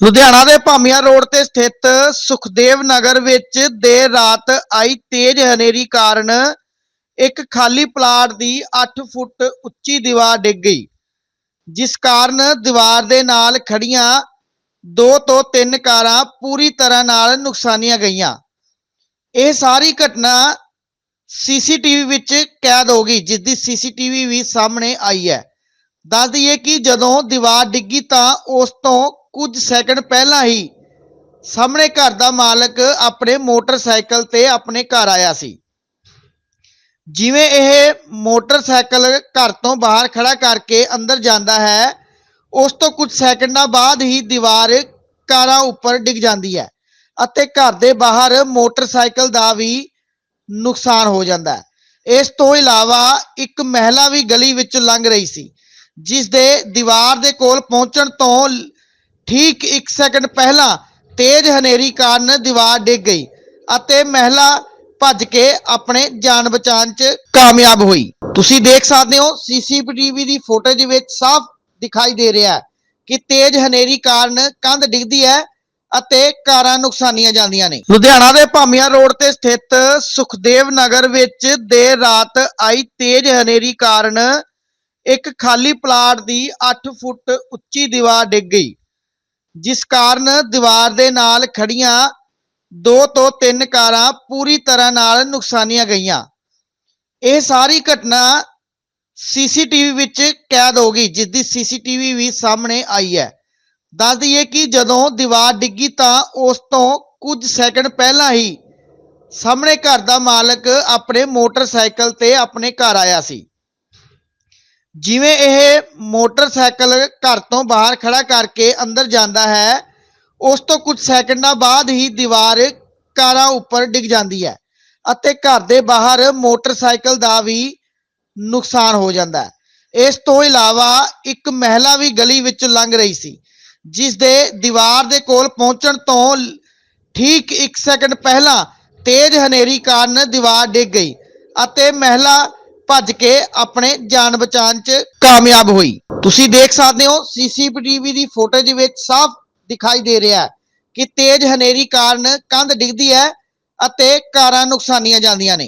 ਲੁਧਿਆਣਾ ਦੇ ਭਾਮੀਆਂ ਰੋਡ ਤੇ ਸਥਿਤ ਸੁਖਦੇਵ ਨਗਰ ਵਿੱਚ ਦੇਰ ਰਾਤ ਆਈ ਤੇਜ਼ ਹਨੇਰੀ ਕਾਰਨ ਇੱਕ ਖਾਲੀ ਪਲਾਟ ਦੀ 8 ਫੁੱਟ ਉੱਚੀ ਦੀਵਾਰ ਡਿੱਗ ਗਈ, ਜਿਸ ਕਾਰਨ ਦੀਵਾਰ ਦੇ ਨਾਲ ਖੜੀਆਂ ਦੋ ਤੋਂ ਤਿੰਨ ਕਾਰਾਂ ਪੂਰੀ ਤਰ੍ਹਾਂ ਨਾਲ ਨੁਕਸਾਨੀਆਂ ਗਈਆਂ। ਇਹ ਸਾਰੀ ਘਟਨਾ ਸੀਸੀਟੀਵੀ ਵਿੱਚ ਕੈਦ ਹੋ ਗਈ, ਜਿਸ ਦੀ ਸੀਸੀਟੀਵੀ ਵੀ ਸਾਹਮਣੇ ਆਈ ਹੈ। ਦੱਸ ਦਈਏ ਕਿ ਜਦੋਂ ਦੀਵਾਰ ਡਿੱਗੀ ਤਾਂ ਉਸ ਤੋਂ ਕੁਝ ਸੈਕਿੰਡ ਪਹਿਲਾਂ ਹੀ ਸਾਹਮਣੇ ਘਰ ਦਾ ਮਾਲਕ ਆਪਣੇ ਮੋਟਰਸਾਈਕਲ ਤੇ ਆਪਣੇ ਘਰ ਆਇਆ ਸੀ। ਜਿਵੇਂ ਇਹ ਮੋਟਰਸਾਈਕਲ ਘਰ ਤੋਂ ਬਾਹਰ ਖੜਾ ਕਰਕੇ ਅੰਦਰ ਜਾਂਦਾ ਹੈ, ਉਸ ਤੋਂ ਕੁਝ ਸੈਕਿੰਡਾਂ ਬਾਅਦ ਹੀ ਦੀਵਾਰ ਕਾਰਾਂ ਉੱਪਰ ਡਿੱਗ ਜਾਂਦੀ ਹੈ ਅਤੇ ਘਰ ਦੇ ਬਾਹਰ ਮੋਟਰਸਾਈਕਲ ਦਾ ਵੀ ਨੁਕਸਾਨ ਹੋ ਜਾਂਦਾ ਹੈ। ਇਸ ਤੋਂ ਇਲਾਵਾ ਇੱਕ ਮਹਿਲਾ ਵੀ ਗਲੀ ਵਿੱਚ ਲੰਘ ਰਹੀ ਸੀ, ਜਿਸ ਦੇ ਦੀਵਾਰ ਦੇ ਕੋਲ ਪਹੁੰਚਣ ਤੋਂ ਠੀਕ 1 ਸੈਕਿੰਡ ਪਹਿਲਾਂ ਤੇਜ਼ ਹਨੇਰੀ ਕਾਰਨ ਦੀਵਾਰ ਡਿੱਗ ਗਈ ਅਤੇ ਮਹਿਲਾ ਭੱਜ ਕੇ ਆਪਣੇ ਜਾਨ ਬਚਾਉਣ 'ਚ ਕਾਮਯਾਬ ਹੋਈ। ਤੁਸੀਂ ਦੇਖ ਸਕਦੇ ਹੋ, ਸੀਸੀਟੀਵੀ ਦੀ ਫੁਟੇਜ ਵਿੱਚ ਸਾਫ਼ ਦਿਖਾਈ ਦੇ ਰਿਹਾ ਹੈ ਕਿ ਤੇਜ਼ ਹਨੇਰੀ ਕਾਰਨ ਕੰਧ ਡਿੱਗਦੀ ਹੈ ਅਤੇ ਕਾਰਾਂ ਨੁਕਸਾਨੀਆਂ ਜਾਂਦੀਆਂ ਨੇ। ਲੁਧਿਆਣਾ ਦੇ ਭਾਮੀਆਂ ਰੋਡ ਤੇ ਸਥਿਤ ਸੁਖਦੇਵ ਨਗਰ ਵਿੱਚ ਦੇਰ ਰਾਤ ਆਈ ਤੇਜ਼ ਹਨੇਰੀ ਕਾਰਨ ਇੱਕ ਖਾਲੀ ਪਲਾਟ ਦੀ 8 ਫੁੱਟ ਉੱਚੀ ਦੀਵਾਰ ਡਿੱਗ ਗਈ। ਜਿਸ ਕਾਰਨ ਦੀਵਾਰ ਦੇ ਨਾਲ ਖੜੀਆਂ ਦੋ ਤੋਂ ਤਿੰਨ ਕਾਰਾਂ ਪੂਰੀ ਤਰ੍ਹਾਂ ਨਾਲ ਨੁਕਸਾਨੀਆਂ ਗਈਆਂ। ਇਹ ਸਾਰੀ ਘਟਨਾ ਸੀਸੀਟੀਵੀ ਵਿੱਚ ਕੈਦ ਹੋ ਗਈ, ਜਿਸ ਦੀ ਸੀਸੀਟੀਵੀ ਵੀ ਸਾਹਮਣੇ ਆਈ ਹੈ। ਦੱਸ ਦਈਏ ਕਿ ਜਦੋਂ ਦੀਵਾਰ ਡਿੱਗੀ ਤਾਂ ਉਸ ਤੋਂ ਕੁਝ ਸੈਕਿੰਡ ਪਹਿਲਾਂ ਹੀ ਸਾਹਮਣੇ ਘਰ ਦਾ ਮਾਲਕ ਆਪਣੇ ਮੋਟਰਸਾਈਕਲ ਤੇ ਆਪਣੇ ਘਰ ਆਇਆ ਸੀ। ਜਿਵੇਂ ਇਹ ਮੋਟਰਸਾਈਕਲ ਘਰ ਤੋਂ ਬਾਹਰ ਖੜਾ ਕਰਕੇ ਅੰਦਰ ਜਾਂਦਾ ਹੈ, ਉਸ ਤੋਂ ਕੁਝ ਸੈਕਿੰਡਾਂ ਬਾਅਦ ਹੀ ਦੀਵਾਰ ਕਾਰਾਂ ਉੱਪਰ ਡਿੱਗ ਜਾਂਦੀ ਹੈ ਅਤੇ ਘਰ ਦੇ ਬਾਹਰ ਮੋਟਰਸਾਈਕਲ ਦਾ ਵੀ ਨੁਕਸਾਨ ਹੋ ਜਾਂਦਾ ਹੈ। ਇਸ ਤੋਂ ਇਲਾਵਾ ਇੱਕ ਮਹਿਲਾ ਵੀ ਗਲੀ ਵਿੱਚ ਲੰਘ ਰਹੀ ਸੀ, ਜਿਸ ਦੇ ਦੀਵਾਰ ਦੇ ਕੋਲ ਪਹੁੰਚਣ ਤੋਂ ਠੀਕ 1 ਸੈਕਿੰਡ ਪਹਿਲਾਂ ਤੇਜ਼ ਹਨੇਰੀ ਕਾਰਨ ਦੀਵਾਰ ਡਿੱਗ ਗਈ ਅਤੇ ਮਹਿਲਾ ਭੱਜ ਕੇ ਆਪਣੇ ਜਾਨ ਬਚਾਉਣ 'ਚ ਕਾਮਯਾਬ ਹੋਈ। ਤੁਸੀਂ ਦੇਖ ਸਕਦੇ ਹੋ, ਸੀਸੀਟੀਵੀ ਦੀ ਫੁਟੇਜ ਵਿੱਚ ਸਾਫ਼ ਦਿਖਾਈ ਦੇ ਰਿਹਾ ਹੈ ਕਿ ਤੇਜ਼ ਹਨੇਰੀ ਕਾਰਨ ਕੰਧ ਡਿੱਗਦੀ ਹੈ ਅਤੇ ਕਾਰਾਂ ਨੁਕਸਾਨੀਆਂ ਜਾਂਦੀਆਂ ਨੇ।